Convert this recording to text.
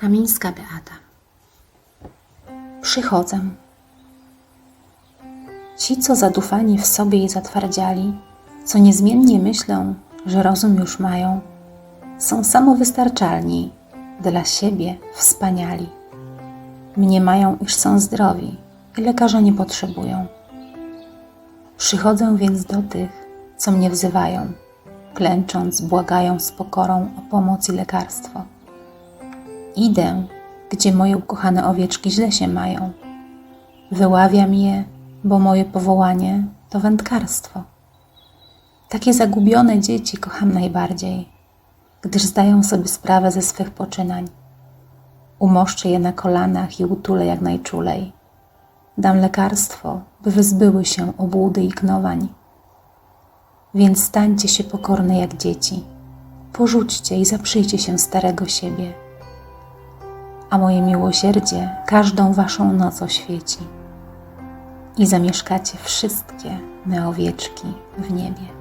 Kamińska Beata. Przychodzę. Ci, co zadufani w sobie i zatwardziali, co niezmiennie myślą, że rozum już mają, są samowystarczalni, dla siebie wspaniali. Mniemają, iż są zdrowi i lekarza nie potrzebują. Przychodzę więc do tych, co mnie wzywają, klęcząc, błagają z pokorą o pomoc i lekarstwo. Idę, gdzie moje ukochane owieczki źle się mają. Wyławiam je, bo moje powołanie to wędkarstwo. Takie zagubione dzieci kocham najbardziej, gdyż zdają sobie sprawę ze swych poczynań. Umoszczę je na kolanach i utulę jak najczulej. Dam lekarstwo, by wyzbyły się obłudy i gnowań. Więc stańcie się pokorne jak dzieci. Porzućcie i zaprzyjcie się starego siebie a moje miłosierdzie każdą waszą noc oświeci i zamieszkacie wszystkie me owieczki w niebie.